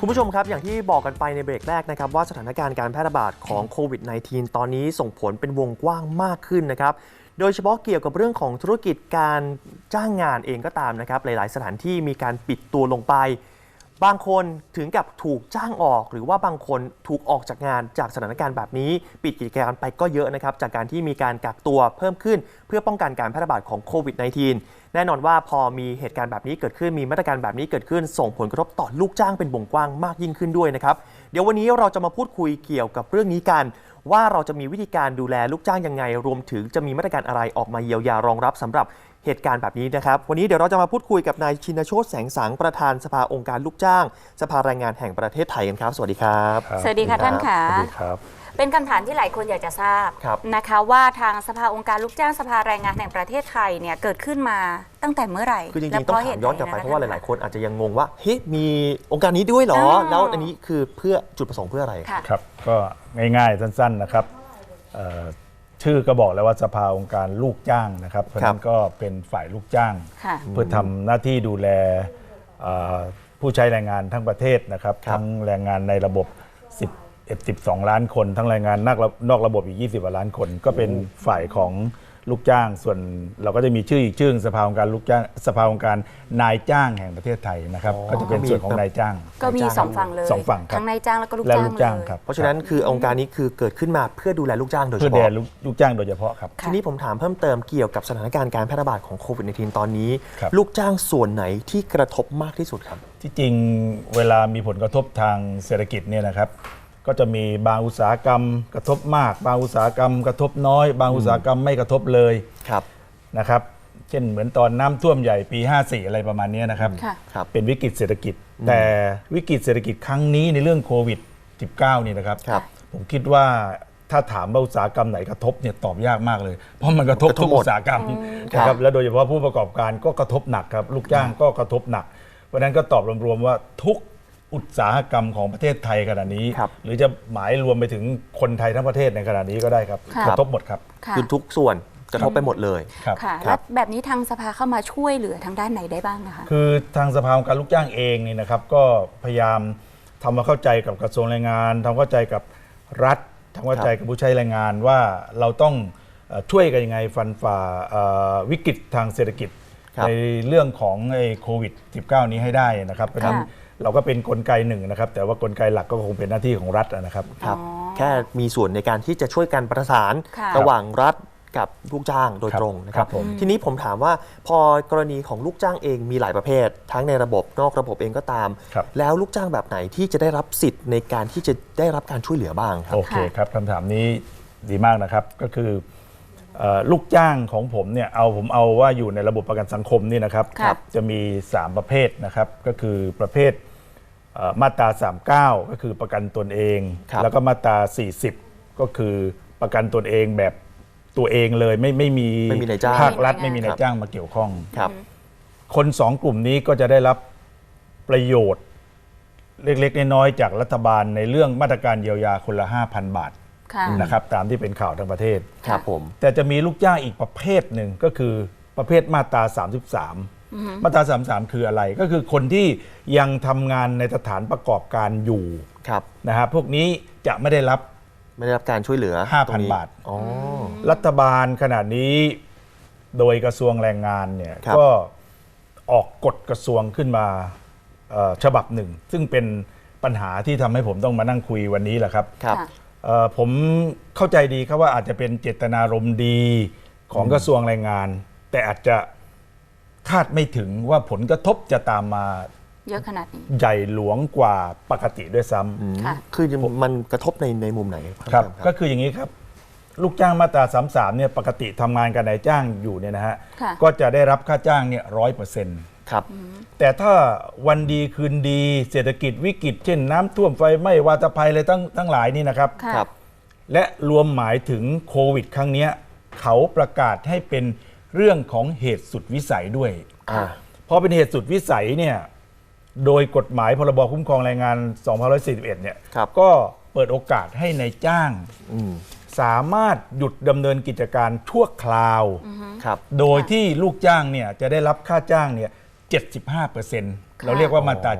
คุณผู้ชมครับ อย่างที่บอกกันไปในเบรกแรกนะครับว่าสถานการณ์การแพร่ระบาดของโควิด -19 ตอนนี้ส่งผลเป็นวงกว้างมากขึ้นนะครับ โดยเฉพาะเกี่ยวกับเรื่องของธุรกิจการจ้างงานเองก็ตามนะครับ หลาย ๆ สถานที่มีการปิดตัวลงไป บางคนถึงกับถูกจ้างออกหรือว่าบางคนถูกออกจากงานจากสถานการณ์แบบนี้ ปิดกิจการไปก็เยอะนะครับ จากการที่มีการกักตัวเพิ่มขึ้น เพื่อป้องกันการแพร่ระบาดของโควิด -19 แน่นอนว่าพอมีเหตุการณ์แบบนี้เกิดขึ้นมีมาตรการแบบนี้เกิดขึ้น ส่งผลกระทบต่อลูกจ้างเป็นวงกว้างมากยิ่งขึ้นด้วยนะครับ เดี๋ยววันนี้เราจะมาพูดคุยเกี่ยวกับเรื่องนี้กัน ว่าเราจะมีวิธีการดูแลลูกจ้างยังไง รวมถึงจะมีมาตรการอะไรออกมาเยียวยารองรับสำหรับ เหตุการณ์แบบนี้นะครับ วันนี้เดี๋ยวเราจะมาพูดคุยกับนายชินโชตแสงสังประธานสภาองค์การลูกจ้าง สภาแรงงานแห่งประเทศไทยกันครับ สวัสดีครับครับ สวัสดีค่ะท่านค่ะ สวัสดีครับ เป็นคำถามที่หลายคนอยากจะทราบครับนะคะว่าทางสภาองค์การลูกจ้างสภาแรงงานแห่งประเทศไทยเนี่ยเกิดขึ้นมาตั้งแต่เมื่อไหร่คือจริและงๆ ต้องถามย้อนกลับไปหเพราะว่าหลายๆๆคนอาจจะยังงงว่าเฮ้ยมีองค์การนี้ด้วยเหรออ๋อแล้วอันนี้คือเพื่อจุดประสงค์เพื่ออะไรค่ะครับ ก็ง่ายๆสั้น ๆนะครับเอ่อ ชื่อก็บอกแล้วว่าสภาองค์การลูกจ้างนะครับเพราะฉะนั้นก็เป็นฝ่ายลูกจ้าง ค่ะ เพื่อทำหน้าที่ดูแลเอ่อผู้ใช้แรงงานทั้งประเทศนะครับครับทั้งแรงงานในระบบ10 12 ล้านคน ทั้งแรงงานนอกระนอกระบบอีก 20กว่าล้านคน ก็เป็นฝ่ายของ ลูกจ้างส่วนเราก็จะมีชื่ออีกชื่อสภาองค์การลูกจ้างสภาองค์การนายจ้างแห่งประเทศไทยนะครับอ๋อก็จะเป็นส่วนของนายจ้าง ก็มีนายจ้างสองฝั่งเลยสองฝั่งครับทั้งนายจ้างแล้วก็ลูกและจ้างลูกจ้างเลยครับเพราะฉะนั้นคือองค์การนี้คือเกิดขึ้นมาเพื่อดูแลลูกจ้างโดยเฉเพื่อแดพาะลูกลูกจ้างโดยเฉพาะครับค่ะทีนี้ผมถามเพิ่มเติมเกี่ยวกับสถานการณ์การแพร่ระบาดของโควิด -19 ตอนนี้ ครับ ลูกจ้างส่วนไหนที่กระทบมากที่สุดครับ ที่จริงเวลามีผลกระทบทางเศรษฐกิจเนี่ยนะครับ ก็จะมีบางอุตสาหกรรมกระทบมาก บางอุตสาหกรรมกระทบน้อย บางอุตสาหกรรมไม่กระทบเลยครับนะครับ เช่นเหมือนตอนน้ำท่วมใหญ่ปี 54 อะไรประมาณเนี้ยนะครับ ค่ะ ครับ เป็นวิกฤตเศรษฐกิจ แต่วิกฤตเศรษฐกิจครั้งนี้ในเรื่องโควิด -19 นี่นะครับ ครับ ผมคิดว่าถ้าถามว่าอุตสาหกรรมไหนกระทบเนี่ยตอบยากมากเลย เพราะมันกระทบกระทบทุกหมดอุตสาหกรรมครับนะครับและโดยเฉพาะผู้ประกอบการก็กระทบหนักครับ ลูกจ้างก็กระทบหนัก เพราะฉะนั้นก็ตอบรวมๆว่าทุก อุตสาหกรรมของประเทศไทยขณะนี้ ครับหรือจะหมายรวมไปถึงคนไทยทั้งประเทศในขณะนี้ก็ได้ครับค่ะ กระทบหมดครับค่ะคือทุกส่วนกระทบไปหมดเลย ครับ ค่ะครัแล้บวแบบนี้ทางสภาเข้ามาช่วยเหลือทางด้านไหนได้บ้างนะคะ คือทางสภาองค์การลูกจ้างเองนี่นะครับ ก็พยายามทำความเข้าใจกับกระทรวงแรงงานทำความเข้าใจกับรัฐทำความเข้าใจกับผู้ใช้แรงงานว่าเราต้องเอ่อช่วยกันยังไงฟันฝ่าเอ่อวิกฤตทางเศรษฐกิจ ครับในเรื่องของไอ้โควิด -19 นี้ให้ได้นะครับเพราะฉะนั้นค่ะ เราก็เป็นนกลไกหนึ่งนะครับ แต่ว่ากลไกหลักก็คงเป็นหน้าที่ของรัฐนะครับ ครับ อ๋อ แค่มีส่วนในการที่จะช่วยกันประสานค่ะ ระหว่างรัฐกับลูกจ้างโดยครับตรงนะครับ ครับผม ทีนี้ผมถามว่าพอกรณีของลูกจ้างเองมีหลายประเภท ทั้งในระบบนอกระบบเองก็ตาม ครับ แล้วลูกจ้างแบบไหนที่จะได้รับสิทธิ์ในการที่จะได้รับการช่วยเหลือบ้างครับ โอเคครับคำถามนี้ดีมากนะครับก็คือเอ่อลูกจ้างของผมเนี่ยเอาผมเอาว่าอยู่ในระบบประกันสังคมนี่นะครับ ครับ จะมี 3 ประเภทนะครับ ก็คือประเภทเอ่อ มาตรา 39 ก็คือประกันตนเองครับแล้วก็มาตรา 40 ก็คือประกันตนเองแบบตัวเองเลยไม่ไม่มีไม่มีนายจ้าง ภาครัฐไม่ไม่มีมีนายนายจ้างมาเกี่ยวข้อง ครับ คนสองกลุ่มนี้ก็จะได้รับประโยชน์ เล็กๆ น้อยๆจากรัฐบาลในเรื่องมาตรการเยียวยาคนละ 5,000 บาทค่ะ นะครับตามที่เป็นข่าวทั้งประเทศ ครับผม แต่จะมีลูกจ้างอีกประเภทหนึ่งก็คือประเภทมาตรา 33 มาตรา33คืออะไร ก็คือคนที่ยังทำงานในสถานประกอบการอยู่ครับ นะฮะพวกนี้จะไม่ได้รับ ไม่ได้รับการช่วยเหลือ5,000ตรงนี้บาท อ๋อ รัฐบาลขณะนี้โดยกระทรวงแรงงานเนี่ยครับ ก็ออกกฎกระทรวงขึ้นมาเอ่อฉบับหนึ่ง ซึ่งเป็นปัญหาที่ทำให้ผมต้องมานั่งคุยวันนี้แหละครับ ครับ ค่ะ เอ่อผมเข้าใจดีครับว่าอาจจะเป็นเจตนารมณ์ดีของกระทรวงแรงงาน แต่อาจจะ คาดไม่ถึงว่าผลกระทบจะตามมาเยอะขนาดนี้ ใหญ่หลวงกว่าปกติด้วยซ้ำอืมค่ะ คือมันกระทบในในมุมไหนครับเพิ่มเติมก็คืออย่างนี้ครับ ลูกจ้างมาตรา33เนี่ยปกติทำงานกับนายจ้างอยู่เนี่ยนะฮะ ค่ะ ก็จะได้รับค่าจ้างเนี่ยร้อยเปอร์เซ็นต์ครับ แต่ถ้าวันดีคืนดีเศรษฐกิจวิกฤต เช่นน้ำท่วมไฟไหม้วาตภัยอะไรตั้งทั้งหลายนี่นะครับ ค่ะครับและรวมหมายถึงโควิด ครั้งเนี้ยเขาประกาศให้เป็น เรื่องของเหตุสุดวิสัยด้วยอ่าพอเป็นเหตุสุดวิสัยเนี่ยโดยกฎหมายพรบคุ้มครองแรงงาน 2541 เนี่ยครับก็เปิดโอกาสให้ในายจ้างอืมสามารถหยุดดำเนินกิจการชั่วคราวครับโดยที่ลูกจ้างเนี่ยจะได้รับค่าจ้างเนี่ย 75%เราเรียกว่ามาตรา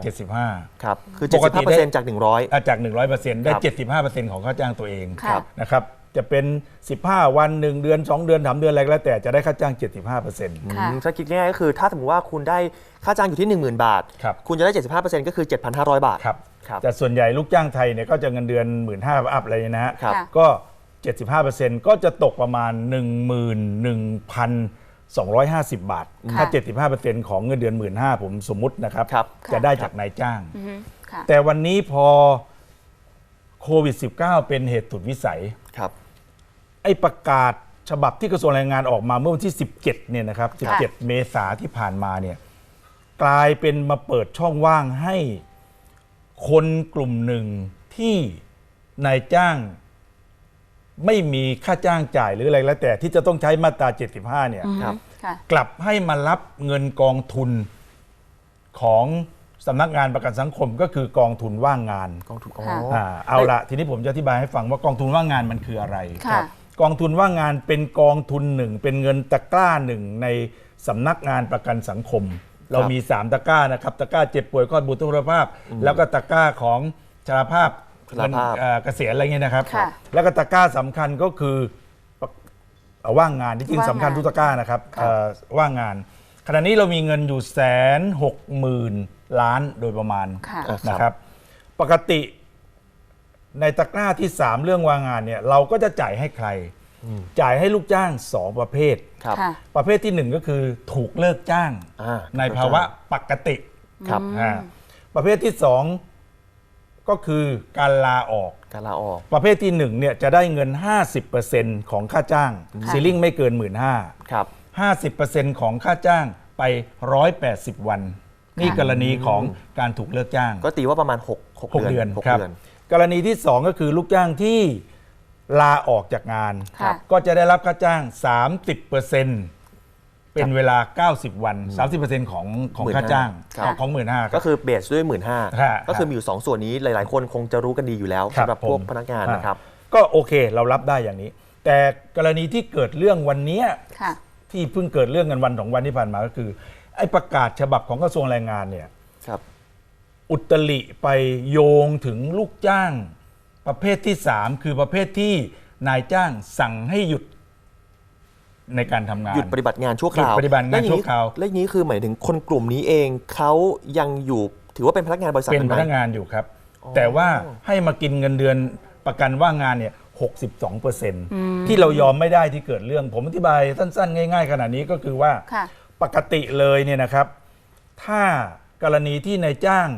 ครับ คือปกติได้75%จาก 100 75จาก 100%ได้ครับ75%ของค่าจ้างตัวเองค่ะนะครับ จะเป็น 15 วัน 1 เดือน 2 เดือน 3 เดือนอะไรก็แล้วแต่จะได้ค่าจ้าง 75%ค่ะอืมถ้าคิดง่ายๆก็คือถ้าสมมติว่าคุณได้ค่าจ้างอยู่ที่ 10,000 บาท ครับ คุณจะได้ 75%ก็คือ 7,500 บาท ครับ ครับ แต่ส่วนใหญ่ลูกจ้างไทยเนี่ยก็จะเงินเดือน 1 5ื่นอัพอะไรเนี่ยนะฮะครับค่ะก็ 75%ก็จะตกประมาณ 11,250 บาท ถ้า 75%ของเงินเดือน 1 5ื่นผมสมมุตินะครับ ครับ จะได้จากนายจ้าง อือฮึค่ะ แต่วันนี้พอโควิด -19 เป็นเหตุสุดวิสัย ครับ ไอ้ประกาศฉบับที่กระทรวงแรงงานออกมาเมื่อวันที่ 17เนี่ยนะครับค่ะ17 เมษาที่ผ่านมาเนี่ยกลายเป็นมาเปิดช่องว่างให้คนกลุ่มหนึ่งที่นายจ้างไม่มีค่าจ้างจ่ายหรืออะไรแล้วแต่ที่จะต้องใช้มาตรา 75 เนี่ยอือฮึครับค่ะกลับให้มารับเงินกองทุนของสำนักงานประกันสังคมก็คือกองทุนว่างงานกองทุนอ๋อค่ะอ่าเอาละทีนี้ผมจะอธิบายให้ฟังว่ากองทุนว่างงานมันคืออะไรค่ะ กองทุนว่างงานเป็นกองทุนหนึ่งเป็นเงินตะกร้าหนึ่งในสำนักงานประกันสังคม เรามี 3 ตะกร้านะครับ ตะกร้าเจ็บป่วยคลอดบุตรทุพพลภาพ แล้วก็ตะกร้าของชราภาพชราภาพเอ่อเกษียณอะไรเงี้ยนะครับ ค่ะ แล้วก็ตะกร้าสำคัญก็คือเอ่อว่างงานที่จริงว่างงานสำคัญทุกตะกร้านะครับค่ะเอ่อว่างงาน ขณะนี้เรามีเงินอยู่แสนหกหมื่นล้านโดยประมาณ ค่ะอะนะครับปกติ ในตะกร้าที่ 3 เรื่องว่างงานเนี่ยเราก็จะจ่ายให้ใคร จ่ายให้ลูกจ้าง 2 ประเภท ครับ ค่ะ ประเภทที่ 1 ก็คือถูกเลิกจ้างอ่าในภาวะปกติครับ อ่าประเภทที่ 2 ก็คือการลาออก การลาออก ประเภทที่1เนี่ยจะได้เงิน 50%ของค่าจ้างค่ะซีลิ่งไม่เกิน 1 5ื่นครับ 50%ของค่าจ้างไป 180 วัน นี่กรณีของการถูกเลิกจ้างก็ตีว่าประมาณ6 6 6เดืเดืออนนหกครับ เดือน กรณีที่ 2 ก็คือลูกจ้างที่ลาออกจากงาน ค่ะ ก็จะได้รับค่าจ้าง 30%เป็นเวลา 90 วัน 30%ของของค่าจ้างครับ ของของหมื่นห้า ก็คือเบสด้วย 1 5ื่นครับก็คือมีอยู่ 2 ส่วนนี้หลาย ๆ คนคงจะรู้กันดีอยู่แล้วครับสำหรับพวกผม พนักงานนะครับ ก็โอเคเรารับได้อย่างนี้ แต่กรณีที่เกิดเรื่องวันเนี้ย ค่ะ ที่เพิ่งเกิดเรื่องกันวันสองวันที่ผ่านมาก็คือ ไอ้ประกาศฉบับของกระทรวงแรงงานเนี่ย ครับ อุตริไปโยงถึงลูกจ้าง ประเภทที่ 3 คือประเภทที่นายจ้างสั่งให้หยุดในการทำงานหยุดปฏิบัติงานชั่วคราวหยุดปฏิบัติงานชั่วคราวและอย่างนี้คือหมายถึงคนกลุ่มนี้เองเขายังอยู่ถือว่าเป็นพนักงานบริษัทเป็นไหพมนักงานอยู่ครับ แต่ว่าให้มากินเงินเดือนประกันว่างงานเนี่ย62เปอร์เซ็นต์ที่เรายอมไม่ได้ที่เกิดเรื่อง ผมอธิบายสั้น ๆ ง่าย ๆ ขนาดนี้ก็คือว่าค่ะปกติเลยเนี่ยนะครับ ถ้ากรณีที่นายจ้าง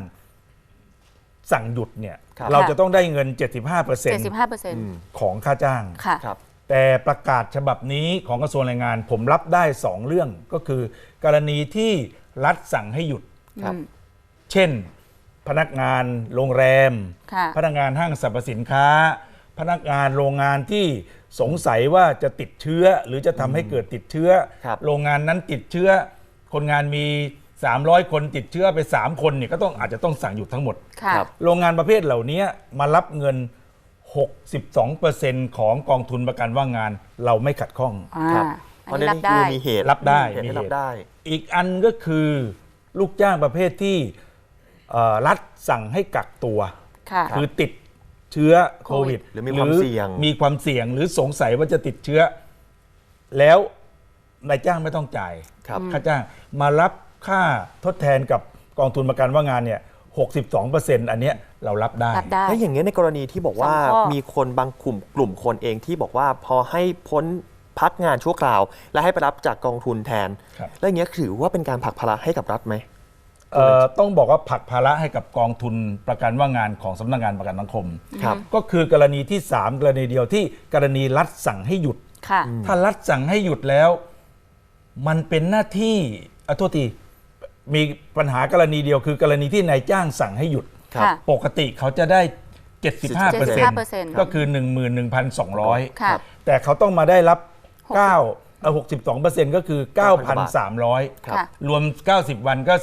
สั่งหยุดเนี่ยครับ เราจะต้องได้เงิน 75เปอร์เซ็นต์75เปอร์เซ็นต์ของค่าจ้าง ค่ะ ครับ แต่ประกาศฉบับนี้ของกระทรวงแรงงาน ผมรับได้ 2 เรื่องก็คือ กรณีที่รัฐสั่งให้หยุด ครับอืมเช่น พนักงานโรงแรม ค่ะ พนักงานห้างสรรพสินค้า พนักงานโรงงานที่สงสัยว่าจะติดเชื้อ หรือจะทำให้เกิดติดเชื้อ ครับ โรงงานนั้นติดเชื้อ คนงานมี 300 คนติดเชื้อไป 3 คนเนี่ยก็ต้องอาจจะต้องสั่งหยุดทั้งหมด ค่ะครับ โรงงานประเภทเหล่านี้มารับเงิน 62%ของกองทุนประกันว่างงานเราไม่ขัดข้อง อ่าครับอัเพนราะนี้นั่รันบคืได้อมีเหตุรับได้เหตุมีให้เหรับตุได้ อีกอันก็คือลูกจ้างประเภทที่เอ่อรัฐสั่งให้กักตัว ค่ะ คือติดเชื้อโควิดหรือมีความเสี่ยง มีความเสี่ยงหรือสงสัยว่าจะติดเชื้อ แล้วนายจ้างไม่ต้องจ่ายครับ ค่าจ้างมารับ ค่าทดแทนกับกองทุนประกันว่างงานเนี่ย62%อันเนี้ยเรารับได้ รับได้แล้วอย่างนี้ยในกรณีที่บอกว่าสองข้อ มีคนบางกลุ่มกลุ่มคนเองที่บอกว่าพอให้พ้นพักงานชั่วคราว และให้ไปรับจากกองทุนแทน ครับ แล้วอย่างเงี้ยถือว่าเป็นการผลักภาระให้กับรัฐไหม เอ่อต้องบอกว่าผลักภาระให้กับกองทุนประกันว่างงานของสำนักงานประกันสังคม ครับ ก็คือกรณีที่ 3 กรณีเดียวที่กรณีรัฐสั่งให้หยุด ค่ะ ถ้ารัฐสั่งให้หยุดแล้ว มันเป็นหน้าที่อะโทษที มีปัญหากรณีเดียวคือกรณีที่นายจ้างสั่งให้หยุด ครับ ค่ะ ปกติเขาจะได้ 75เปอร์เซ็นต์75%ก็คือ 11,200 ค่ะ แต่เขาต้องมาได้รับ9เอ่อ62เปอร์เซ็นต์ก็คือ 9,300 ครับ ค่ะ รวม 90 วันก็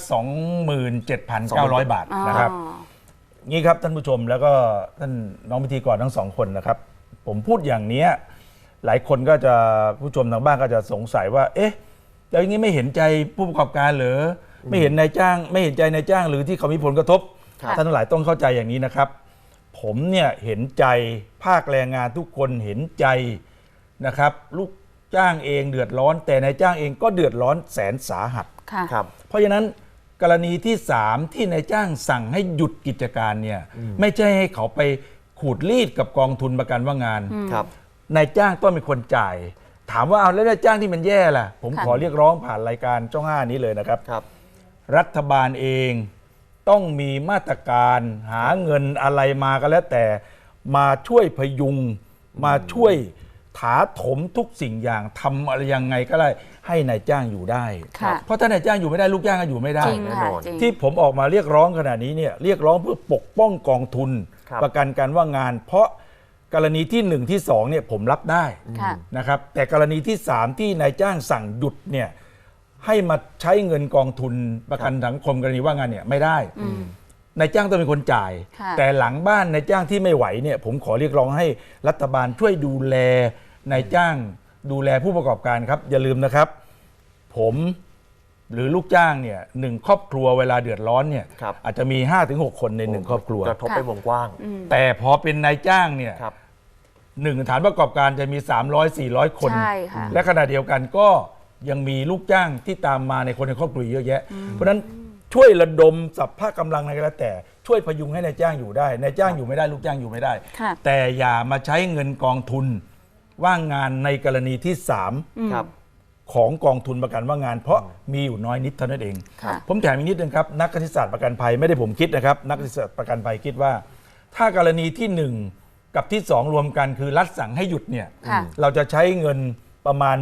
27,900 บาทนะครับ อ๋อนี่ครับท่านผู้ชมแล้วก็ท่านน้องพิธีกรทั้งสองคนนะครับ ผมพูดอย่างเนี้ยหลายคนก็จะผู้ชมทางบ้านก็จะสงสัยว่า เอ๊ะ แล้วอย่างนี้ไม่เห็นใจผู้ประกอบการเหรอ ไม่เห็นนายจ้าง ไม่เห็นใจนายจ้าง หรือที่เขามีผลกระทบครับท่านทั้งหลายต้องเข้าใจอย่างนี้นะครับ ผมเนี่ยเห็นใจภาคแรงงานทุกคนเห็นใจนะครับ ลูกจ้างเองเดือดร้อน แต่นายจ้างเองก็เดือดร้อนแสนสาหัสค่ะครับ เพราะฉะนั้นกรณีที่ 3 ที่นายจ้างสั่งให้หยุดกิจการเนี่ยไม่ใช่ให้เขาไปขูดรีดกับกองทุนประกันว่างงานครับนายจ้างต้องเป็นคนจ่าย ถามว่าเอาแล้วนายจ้างที่มันแย่ล่ะ ผมค่ะขอเรียกร้องผ่านรายการช่องห้านี้เลยนะครับครับ รัฐบาลเองต้องมีมาตรการหาเงินอะไรมาก็แล้วแต่มาช่วยพยุง มาช่วยถาถมทุกสิ่งอย่างทำอะไรยังไงก็ได้ให้นายจ้างอยู่ได้ ค่ะเพราะถ้านายจ้างอยู่ไม่ได้ลูกจ้างก็อยู่ไม่ได้ จริงแน่ค่ะนอน จริง ที่ผมออกมาเรียกร้องขนาดนี้เนี่ยเรียกร้องเพื่อปกป้องกองทุน ครับ ประกันการว่างงาน เพราะกรณีที่หนึ่งที่สองเนี่ยผมรับได้ค่ะ นะครับแต่กรณีที่ 3 ที่นายจ้างสั่งหยุดเนี่ย ให้มาใช้เงินกองทุนประกันสังคมกรณีว่างงานเนี่ยไม่ได้อืมนายจ้างต้องเป็นคนจ่ายค่ะแต่หลังบ้านนายจ้างที่ไม่ไหวเนี่ยผมขอเรียกร้องให้รัฐบาลช่วยดูแลนายจ้างดูแลผู้ประกอบการครับ อย่าลืมนะครับ ผมหรือลูกจ้างเนี่ยหนึ่งครอบครัวเวลาเดือดร้อนเนี่ยครับอาจจะมี5-6คนในหนึ่งครอบครัวกระทบไปวงกว้างอืมแต่พอเป็นนายจ้างเนี่ยครับหนึ่งฐานประกอบการจะมี 300 400 คนใช่ค่ะและขณะเดียวกันก็ ยังมีลูกจ้างที่ตามมาในคนในครอบครัวเยอะแยะ เพราะฉะนั้นช่วยระดมสัพพะกำลังอะไรก็แล้วแต่ช่วยพยุงให้นายจ้างอยู่ได้นายจ้างอยู่ไม่ได้ลูกจ้างอยู่ไม่ได้ ค่ะ แต่อย่ามาใช้เงินกองทุนว่างงานในกรณีที่ 3 ครับ ของกองทุนประกันว่างงาน เพราะมีอยู่น้อยนิดเท่านั้นเองค่ะผมแถมอีกนิดนึงครับ นักคณิตศาสตร์ประกันภัยไม่ได้ผมคิดนะครับ นักคณิตศาสตร์ประกันภัยคิดว่า ถ้ากรณีที่ 1 กับที่ 2 รวมกันคือรัฐสั่งให้หยุดเนี่ยค่ะ เราจะใช้เงินประมาณ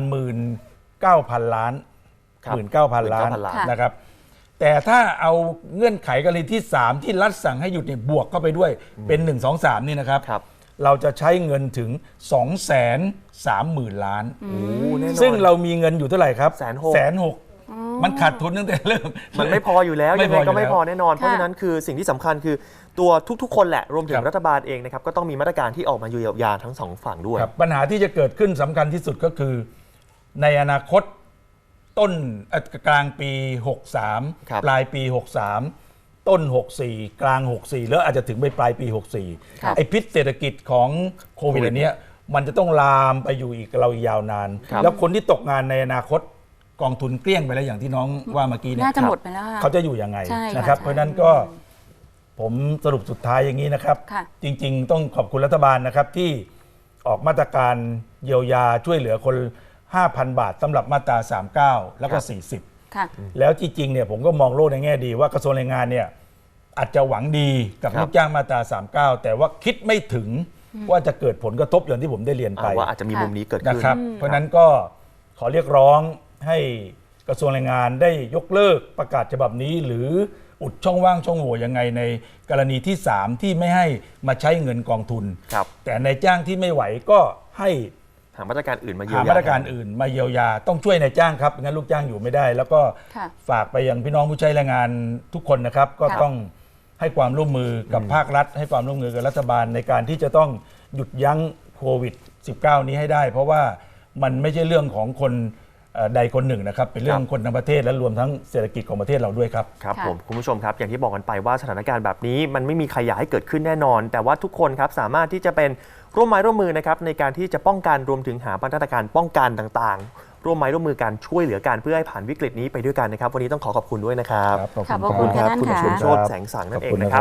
19,000 ล้าน ครับ19,000 ล้าน19,000ล้าน นะครับ แต่ถ้าเอาเงื่อนไขกรณีที่ 3 ที่รัฐสั่งให้หยุดเนี่ยบวกเข้าไปด้วยเป็น 1 2 3 นี่นะครับ ครับเราจะใช้เงินถึง 2 3 0 0 0 0 ล้าน โอ้แน่นอน ซึ่งเรามีเงินอยู่เท่าไหร่ครับแสนหก แสนหกมันขาดทุนตั้งแต่เริ่ม มันไม่พออยู่แล้ว ไม่ยังพไงออยู่ก็ไม่แล้วพอแน่นอน เพราะค่ะฉะนั้นคือสิ่งที่สำคัญคือตัวทุกๆ คนแหละรวมถึคงรับ รัฐบาลเองนะครับก็ต้องมีมาตรการที่ออกมาเยียวยาทั้งสองฝั่งด้วย ครับปัญหาที่จะเกิดขึ้นสำคัญที่สุดก็คือ ในอนาคตต้นเอ่อกลางปีครับ63 ปลายปี 63 ต้น 64 กลาง 64 แล้วอาจจะถึงไปปลายปีครับ64 ไอ้พิษเศรษฐกิจของโควิดอันเนี้ยมันจะต้องลามไปอยู่อีกเราอีกยาวนานครับแล้วคนที่ตกงานในอนาคตกองทุนเกลี้ยงไปแล้วอย่างที่น้องว่าเมื่อกี้เนี่ยน่าจะหมดไปแล้วค่ะเขาจะอยู่ยังไงใช่ค่ะนะครับใช่เพราะฉะนั้นก็ผมสรุปสุดท้ายอย่างนี้นะครับค่ะจริง ๆ ต้องขอบคุณรัฐบาลนะครับที่ออกมาตรการเยียวยาช่วยเหลือคน 5,000 บาทสำหรับมาตรา 39 แล้วก็ ค่ะ 40 แล้วที่จริงเนี่ยผมก็มองโลกในแง่ดีว่ากระทรวงแรงงานเนี่ยอาจจะหวังดีกับครับ ลูกจ้างมาตรา 39 แต่ว่าคิดไม่ถึงว่าจะเกิดผลกระทบอย่างที่ผมได้เรียนไป อ่าว่าอาจจะมีมุมนี้เกิดนะขึ้น ครับ เพราะฉะนั้นก็ขอเรียกร้องให้กระทรวงแรงงานได้ยกเลิกประกาศฉบับนี้ หรืออุดช่องว่างช่องโหว่ยังไงในกรณีที่ 3 ที่ไม่ให้มาใช้เงินกองทุน ครับ แต่ในจ้างที่ไม่ไหวก็ให้ หามาตรการอื่นมาเยียหาวยามาตรการอื่นมาเยียวยา ต้องช่วยในายจ้างครับไม่งั้นลูกจ้างอยู่ไม่ได้ แล้วก็ค่ะฝากไปยังพี่น้องผู้ใช้แรงงานทุกคนนะครับ ก็ค่ะต้องให้ความร่วมมือกับภาครัฐ ให้ความร่วมมือกับรัฐบาลในการที่จะต้องหยุดยั้งโควิด -19 นี้ให้ได้ เพราะว่ามันไม่ใช่เรื่องของคนเอ่อ ใดคนหนึ่งนะครับเป็นเรื่องคนทั้งประเทศและรวมทั้งเศรษฐกิจของประเทศเราด้วยครับครับค่ะผมคุณผู้ชมครับอย่างที่บอกกันไปว่าสถานการณ์แบบนี้ มันไม่มีใครอยากให้เกิดขึ้นแน่นอน แต่ว่าทุกคนครับสามารถที่จะเป็นร่วมไม้ร่วมมือนะครับในการที่จะป้องกันรวมถึงหามาตรการป้องกันต่างๆ ร่วมไม้ร่วมมือกันช่วยเหลือกันเพื่อให้ผ่านวิกฤตนี้ไปด้วยกันนะครับ วันนี้ต้องขอขอบคุณด้วยนะครับครับขอบขอบพระคุณคุณครับท่านคุณค่ะชมโชติแสงสังนั่นเองขอบคุณนะนะคครัรับ